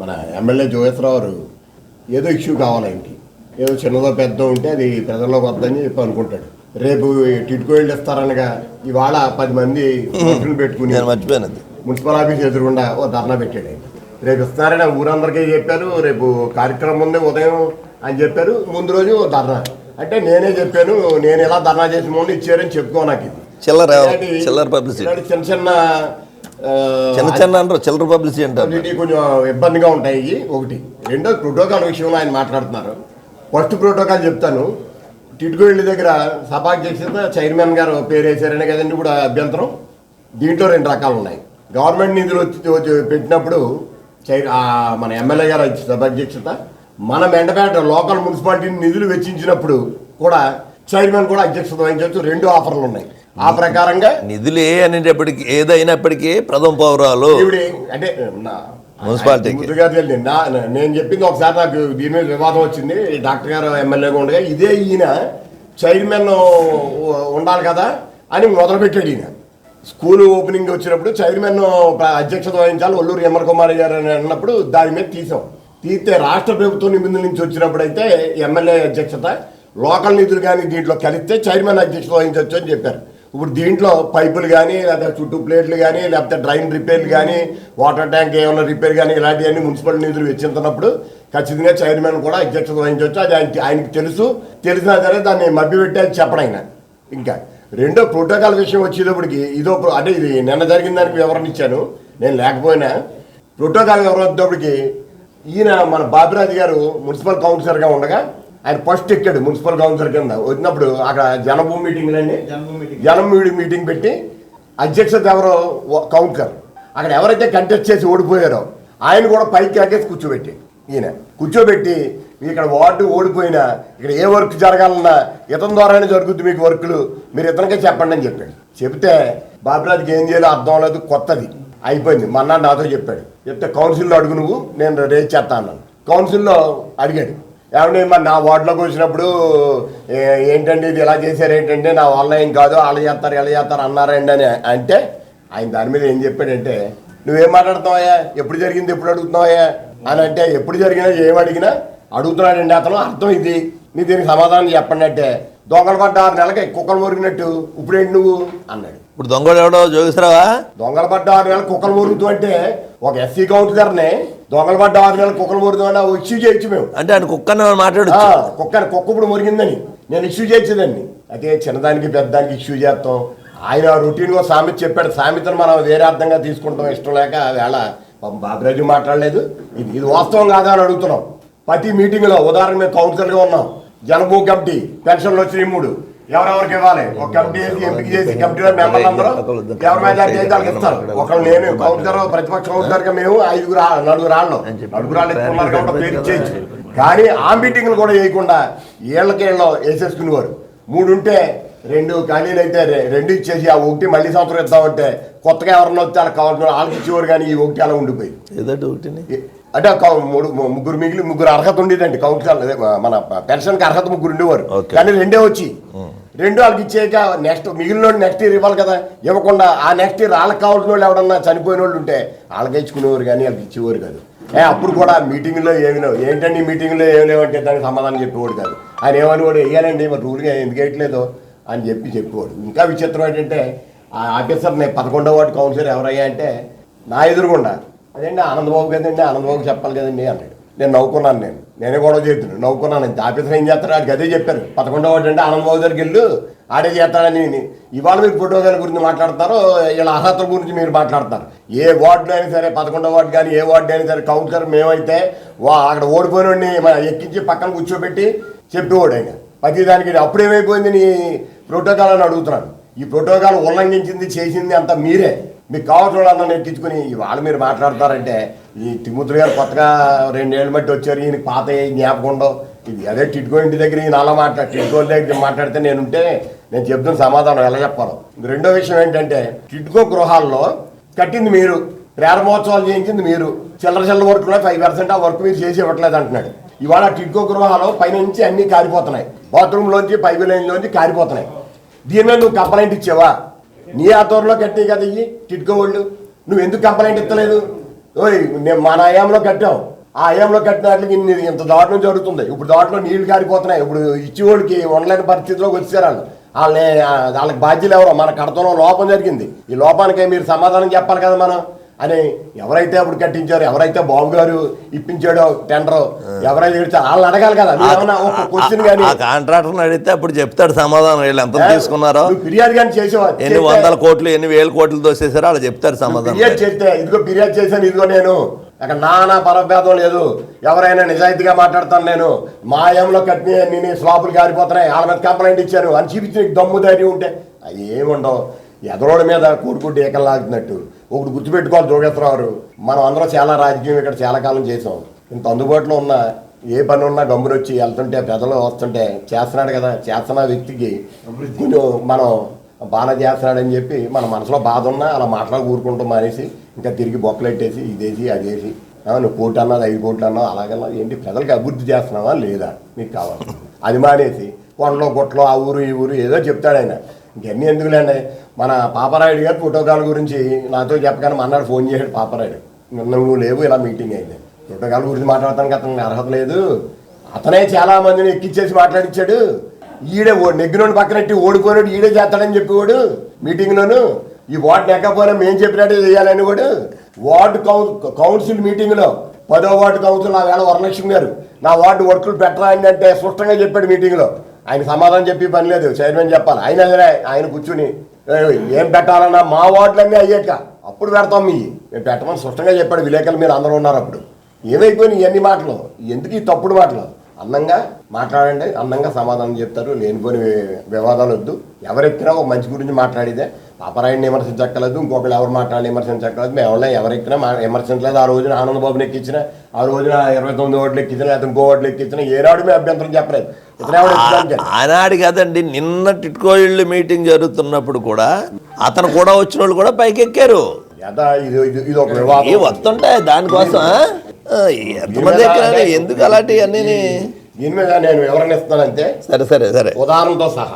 మన ఎమ్మెల్యే జోగేశ్వరరావు గారు ఏదో ఇష్యూ కావాలి ఆయనకి. ఏదో చిన్నదో పెద్ద ఉంటే అది ప్రజల్లోకి వద్దని చెప్పి అనుకుంటాడు. రేపు టిట్కో ఇళ్ళు ఇస్తారనగా ఇవాళ పది మంది మనుషులు పెట్టుకుని నేను మర్చిపోయాను అది మున్సిపల్ ఆఫీస్ ఎదురుగుండా ఓ ధర్నా పెట్టాడు రేపు ఇస్తున్నారని ఊరందరికీ చెప్పారు రేపు కార్యక్రమం ఉంది ఉదయం అని చెప్పారు ముందు రోజు ఓ ధర్నా. అంటే నేనే చెప్పాను నేను ఇలా ధర్నా చేసిన ముందు ఇచ్చారని చెప్పుకో నాకు ఇది. చిల్లర చిల్లర పబ్లిసిటీ. చిన్న చిన్న చిన్న చిన్న అంటారు చిల్లర పబ్లిసిటీ అంటారు. కొంచెం ఇబ్బందిగా ఉంటాయి ఒకటి రెండో ప్రోటోకాల్ విషయంలో ఆయన మాట్లాడుతున్నారు. ఫస్ట్ ప్రోటోకాల్ చెప్తాను. టిట్కో ఇళ్ళ దగ్గర సభాధ్యక్షత చైర్మన్ గారు పేరు వేశారనే కదండి ఇప్పుడు అభ్యంతరం. దీంట్లో రెండు రకాలు ఉన్నాయి. గవర్నమెంట్ నిధులు వచ్చి పెట్టినప్పుడు చైర్ ఆ మన ఎమ్మెల్యే గారు సభాధ్యక్షత మన మెండపేట లోకల్ మున్సిపాలిటీ నిధులు వెచ్చించినప్పుడు కూడా చైర్మన్ కూడా అధ్యక్షత వహించవచ్చు. రెండు ఆఫర్లు ఉన్నాయి. ఆ ప్రకారంగా నిధులు అనేటప్పటికీ ఏదైనప్పటికీ ప్రథమ పౌరాలు. అంటే నా- నేను చెప్పింది ఒకసారి నాకు దీని మీద వివాదం వచ్చింది. డాక్టర్ గారు ఎమ్మెల్యేగా ఉండగా ఇదే ఈయన చైర్మన్ ఉండాలి కదా అని మొదలుపెట్టాడు ఈయన. స్కూల్ ఓపెనింగ్ వచ్చినప్పుడు చైర్మన్ అధ్యక్షత వహించాలి. ఒల్లూరు ఎమ్మర్ కుమార్ గారు అని అన్నప్పుడు దాని మీద తీసాం. తీస్తే రాష్ట్ర ప్రభుత్వం నిబంధనల నుంచి వచ్చినప్పుడు అయితే ఎమ్మెల్యే అధ్యక్షత లోకల్ నిధులు కానీ దీంట్లో కలిస్తే చైర్మన్ అధ్యక్షత వహించవచ్చు అని చెప్పారు. ఇప్పుడు దీంట్లో పైపులు కానీ లేదా చుట్టూ ప్లేట్లు కానీ లేకపోతే డ్రైన్ రిపేర్లు కానీ వాటర్ ట్యాంక్ ఏమైనా రిపేర్ కానీ ఇలాంటివన్నీ మున్సిపల్ నిధులు వెచ్చించినప్పుడు ఖచ్చితంగా చైర్మన్ కూడా అధ్యక్షత వహించవచ్చు. అది ఆయనకి ఆయనకి తెలుసు. తెలిసినా సరే దాన్ని మభ్యపెట్టి అని చెప్పడం ఆయన. ఇంకా రెండో ప్రోటోకాల్ విషయం వచ్చేటప్పటికి ఇదో అంటే ఇది నిన్న జరిగిన దానికి వివరణ ఇచ్చాను. నేను లేకపోయినా ప్రోటోకాల్ వివరణ వచ్చేటప్పటికి ఈయన మన బాబిరాజు గారు మున్సిపల్ కౌన్సిలర్గా ఉండగా ఆయన ఫస్ట్ ఎక్కాడు మున్సిపల్ కౌన్సిలర్ కింద. వచ్చినప్పుడు అక్కడ జనభూమి మీటింగ్లు అండి జనం మీటింగ్ మీటింగ్ పెట్టి అధ్యక్షత ఎవరో కౌన్సిలర్. అక్కడ ఎవరైతే కంటెస్ట్ చేసి ఓడిపోయారో ఆయన కూడా పైకి ఎక్కేసి కూర్చోబెట్టి ఈయన కూర్చోబెట్టి ఇక్కడ వార్డు ఓడిపోయినా ఇక్కడ ఏ వర్క్ జరగాలన్నా ఇతని ద్వారానే జరుగుద్ది మీకు వర్కులు మీరు ఇతనికే చెప్పండి అని చెప్పాడు. చెప్తే బాబురాజుకి ఏం చేయాలో అర్థం లేదు కొత్తది. అయిపోయింది. మన్నా నాతో చెప్పాడు. చెప్తే కౌన్సిల్లో అడుగు నువ్వు నేను రేజ్ చేస్తా అన్నాను కౌన్సిల్లో అడిగాడు. ఏమంటే మరి నా వార్డులోకి వచ్చినప్పుడు ఏ- ఏంటండి ఇది ఇలా చేశారు ఏంటంటే నా వల్ల ఏం కాదు అలా చేస్తారు ఎలా చేస్తారు అన్నారండి అని అంటే ఆయన దాని మీద ఏం చెప్పాడంటే నువ్వేం మాట్లాడుతున్నావయ్యా? ఎప్పుడు జరిగింది? ఎప్పుడు అడుగుతున్నావయ్యా? అని అంటే ఎప్పుడు జరిగినా ఏం అడిగినా అడుగుతున్నాడండి అతను అర్థం ఇది. నీ దీనికి సమాధానం చెప్పండి అంటే దొంగలు పడ్డ ఆరు నెలలకి కుక్కలు మురిగినట్టు ఇప్పుడేంటి నువ్వు? అన్నాడు. ఇప్పుడు దొంగడు ఎవడో జోగిసరావా? దొంగలు పడ్డ ఆరు నెలలు కుక్కలు మురుగుతూ అంటే ఒక ఎస్సీ కౌన్సిలర్ని దొంగలు పడ్డ ఆరు నెలలు కుక్కలు అంటే ఇష్యూ చేయొచ్చు మేము. అంటే ఆయన కుక్కని ఆ, మాట్లాడచ్చు. కుక్క కుక్క ఇప్పుడు మురిగిందని. నేను ఇష్యూ చేసేదాన్ని అయితే చిన్నదానికి పెద్దదానికి ఇష్యూ చేస్తాం. ఆయన రొటీన్గా సామెత చెప్పాడు. సామెతను మనం వేరే అర్థంగా తీసుకుంటాం. ఇష్టం లేక వేళ బాబురాజు మాట్లాడలేదు. ఇది ఇది వాస్తవం కాదా అని అడుగుతున్నాం. ప్రతి మీటింగ్లో ఉదాహరణ మేము కౌన్సిలర్గా ఉన్నాం. జనభూ కమిటీ పెన్షన్లు వచ్చినాయి మూడు. ఎవరెవరికి ఇవ్వాలి? ఒక కమిటీ ఎంపిక చేసి కమిటీలో మెంబర్లు అందరూ ఎవరి మెజార్టీ అయితే వాళ్ళకి ఇస్తారు? ఒకళ్ళు నేను కౌన్సిలర్ ప్రతిపక్ష కౌన్సిలర్గా మేము ఐదుగురు నలుగురు రాళ్ళం నలుగురు రాళ్ళు ఎక్కువ పేరు ఇచ్చేయచ్చు. కానీ ఆ మీటింగ్లు కూడా వేయకుండా ఏళ్ళకేళ్ళలో వేసేసుకునేవారు. మూడు ఉంటే రెండు ఖాళీలు అయితే రెండు ఇచ్చేసి ఆ ఒకటి మళ్ళీ సంవత్సరం ఇద్దామంటే కొత్తగా ఎవరన్నా వచ్చి వాళ్ళకి కావాల్సిన వాళ్ళకి ఇచ్చేవారు కానీ ఈ ఒకటి అలా ఉండిపోయింది. ఏదంటే ఒకటిని? ఏ- అంటే మూడు ముగ్గురు మిగిలి ముగ్గురు అర్హత ఉండేదండి. కౌన్సిలర్ అదే మన పెన్షన్కి అర్హత ముగ్గురు ఉండేవారు. కానీ రెండే వచ్చి. రెండు వాళ్ళకి ఇచ్చాక నెక్స్ట్ మిగిలిన నెక్స్ట్ ఇయర్ ఇవ్వాలి కదా. ఇవ్వకుండా ఆ నెక్స్ట్ ఇయర్ వాళ్ళకి కావాల్సిన వాళ్ళు ఎవడన్నా చనిపోయిన వాళ్ళు ఉంటే వాళ్ళకి ఇచ్చుకునేవారు కానీ వాళ్ళకి ఇచ్చేవారు కాదు. ఏ అప్పుడు కూడా మీటింగ్లో ఏమి లేవు. ఏంటండి మీటింగ్లో ఏమి లేవంటే దానికి సమాధానం చెప్పేవాడు కాదు. ఆయన ఏమని కూడా వేయాలండి మరి రూల్గా ఎందుకు వేయట్లేదు అని చెప్పి చెప్పేవాడు. ఇంకా విచిత్రం ఏంటంటే ఆ ఆఫీసర్ని పదకొండవ వార్డు కౌన్సిలర్ ఎవరయ్యా అంటే నా ఎదురుగుండా అదేంటి? ఆనందబాబు కదండి ఆనందబాబు చెప్పాలి కదండి అన్నాడు. నేను నవ్వుకున్నాను నేను. నేనే గొడవ చేస్తున్నాను నవ్వుకున్నాను ఆఫీసర్ ఏం చేస్తాడు ఆడికి అదే చెప్పారు. పదకొండవ వార్డు అంటే ఆనందబాబు దగ్గరికి వెళ్ళు. ఆడే చేస్తాడని ఇవాళ మీరు ఫోటోగ్రాఫ్ గురించి మాట్లాడతారు వీళ్ళ అర్హతల గురించి మీరు మాట్లాడతారు. ఏ వార్డులో అయినా సరే పదకొండవ వార్డు కానీ ఏ వార్డు అయినా సరే కౌన్సిలర్ మేమైతే వా అక్కడ ఓడిపోయిన ఎక్కించి పక్కన కూర్చోబెట్టి చెప్పేవాడు ఆయన. ప్రతిదానికి అప్పుడేమైపోయింది నీ ప్రోటోకాల్ అని అడుగుతున్నాను. ఈ ప్రోటోకాల్ ఉల్లంఘించింది చేసింది అంతా మీరే. మీకు కావాల్సిన వాళ్ళందరినీ ఎక్కించుకుని వాళ్ళు మీరు మాట్లాడతారంటే ఈ తిమ్మతులు గారు కొత్తగా రెండేళ్ళు బట్టి వచ్చారు ఈయన పాత జ్ఞాపకం ఉండవు. ఇది అదే టిట్కో ఇంటి దగ్గర ఈయన అలా మాట్లాడు టిట్కో దగ్గర మాట్లాడితే నేను ఉంటే నేను చెప్తున్న సమాధానం ఎలా చెప్పాలి. రెండో విషయం ఏంటంటే టిట్కో గృహాల్లో కట్టింది మీరు ప్రారంభోత్సవాలు చేయించింది మీరు. చిల్లర చిల్లర వర్క్లో ఫైవ్ పర్సెంట్ ఆ వర్క్ మీరు చేసి ఇవ్వట్లేదు అంటున్నాడు. ఇవాళ టిట్కో గృహాలు పైనుంచి అన్నీ కారిపోతున్నాయి. బాత్రూంలోంచి పైపు లైన్లోంచి కారిపోతున్నాయి. దీని మీద నువ్వు కంప్లైంట్ ఇచ్చావా? నీ ఆధ్వర్యంలో కట్టే కదా ఇవి టిట్కో వాళ్ళు. నువ్వు ఎందుకు కంప్లైంట్ ఇస్తలేదు ఓయ్ నేను మన అయాంలో కట్టాం. ఆ అయాంలో కట్టినట్లకి ఇంత దారుణం జరుగుతుంది. ఇప్పుడు దాంట్లో నీళ్ళు కారిపోతున్నాయి ఇప్పుడు ఇచ్చేవాడికి ఉండలేని పరిస్థితిలోకి వచ్చారు వాళ్ళు. వాళ్ళని వాళ్ళకి బాధ్యులు ఎవరో? మన కడతంలో లోపం జరిగింది. ఈ లోపానికి మీరు సమాధానం చెప్పాలి కదా మనం. అని ఎవరైతే అప్పుడు కట్టించారో ఎవరైతే బాబు గారు ఇప్పించాడో టెండర్ ఎవరైతే వాళ్ళని అడగాలి కదా. క్వశ్చన్ కానీ ఆ కాంట్రాక్టర్ని అడిగితే అప్పుడు చెప్తాడు సమాధానం. వీళ్ళు ఎంత తీసుకున్నారో? ఫిర్యాదు కానీ చేసేవా? ఎన్ని వందల కోట్లు ఎన్ని వేల కోట్లు దోసేసారో వాళ్ళు చెప్తారు సమాధానం. ఫిర్యాదు చేస్తే ఇదిగో ఫిర్యాదు చేశాను ఇదిగో నేను. అక్కడ నానా పరభేదం లేదు. ఎవరైనా నిజాయితీగా మాట్లాడతాను నేను. మా ఏమలో కట్టిన నేను స్లాపులు కారిపోతున్నాయి. వాళ్ళ మీద కంప్లైంట్ ఇచ్చాను. అని చూపించి దమ్ము ధైర్యం ఉంటే అవి ఏముండవు ఎదరోడి మీద కూడుకుంటే ఏకలాగుతున్నట్టు ఒకటి గుర్తుపెట్టుకోవాలి జోగేశ్వరరావు మనం అందరం చాలా రాజకీయం ఇక్కడ చాలా కాలం చేసాం. ఇంత అందుబాటులో ఉన్న ఏ పని ఉన్నా గమ్మున వచ్చి వెళ్తుంటే ప్రజలు వస్తుంటే చేస్తున్నాడు కదా చేస్తున్న వ్యక్తికి కొంచెం మనం బాగా చేస్తున్నాడని చెప్పి మన మనసులో బాధ ఉన్నా అలా మాటలు కూరుకుంటాం మానేసి ఇంకా తిరిగి బొక్కలెట్టేసి ఇదేసి అదేసి నువ్వు కోటి అన్నది ఐదు కోట్లు అన్నావు అలాగన్నా ఏంటి? ప్రజలకు అభివృద్ధి చేస్తున్నావా లేదా నీకు కావాలి? అది మానేసి కొండలో గుట్టలో ఆ ఊరు ఈ ఊరు ఏదో చెప్తాడు ఆయన. ఇంకన్నీ ఎందుకులేండి మన పాపరాయుడు గారు ప్రోటోకాల్ గురించి నాతో చెప్పగానే మన్నాడు ఫోన్ చేశాడు పాపరాయుడు నిన్న నువ్వు లేవు ఇలా మీటింగ్ అయింది. ప్రోటోకాల్ గురించి మాట్లాడటానికి అతనికి అర్హత లేదు. అతనే చాలా మందిని ఎక్కించేసి మాట్లాడించాడు ఈడే ఓ నెగ్గినోడు పక్కనట్టి ఓడిపోయినాడు ఈడే చేస్తాడని చెప్పేవాడు మీటింగ్లోను. ఈ వార్డు నెక్కపోయినా మేము చెప్పినట్టే చేయాలని వాడు. వార్డు కౌన్సిల్ మీటింగ్లో పదో వార్డు కౌన్సిల్ నా వేళ వరలక్ష్మి గారు నా వార్డు వర్కులు పెట్టరా అని అంటే స్పష్టంగా చెప్పాడు మీటింగ్లో. ఆయన సమాధానం చెప్పి పని లేదు చైర్మన్ చెప్పాలి. ఆయన ఆయన కూర్చుని ఏం పెట్టాలన్నా మా వార్డులన్నీ అయ్యాక అప్పుడు పెడతాం మీ. మేము పెట్టమని స్పష్టంగా చెప్పాడు విలేకరులు మీరు అందరూ ఉన్నారు అప్పుడు. ఏమైపోయినాయి ఇవన్నీ మాటలు? ఎందుకు ఈ తప్పుడు మాటలు? అందంగా మాట్లాడండి అందంగా సమాధానం చెప్తారు లేనిపోని వివాదాలు వద్దు. ఎవరెక్కినా ఒక మంచి గురించి మాట్లాడితే పాపరాయన్ని విమర్శించక్కర్లేదు ఇంకొకరు ఎవరు మాట్లాడి విమర్శించక్కర్లేదు. మేము ఎవరైనా ఎవరెక్కినా మా విమర్శించలేదు. ఆ రోజున ఆనందబాబుని ఎక్కించిన ఆ రోజున ఇరవై తొమ్మిది ఓట్లు ఎక్కించిన లేకపోతే ఇంకో ఓట్లు ఎక్కించిన ఏనాడు మేము అభ్యంతరం చెప్పలేదు? ఆనాడు కదండి నిన్న టిట్కో ఇళ్ళు మీటింగ్ జరుగుతున్నప్పుడు కూడా అతను కూడా వచ్చిన వాళ్ళు కూడా పైకి ఎక్కారు. వస్తుంటాయి దానికోసం ఎంతమంది ఎందుకు అలాంటివి అన్నీ దీని మీద నేను వివరణ ఇస్తానంటే సరే సరే సరే. ఉదాహరణతో సహా.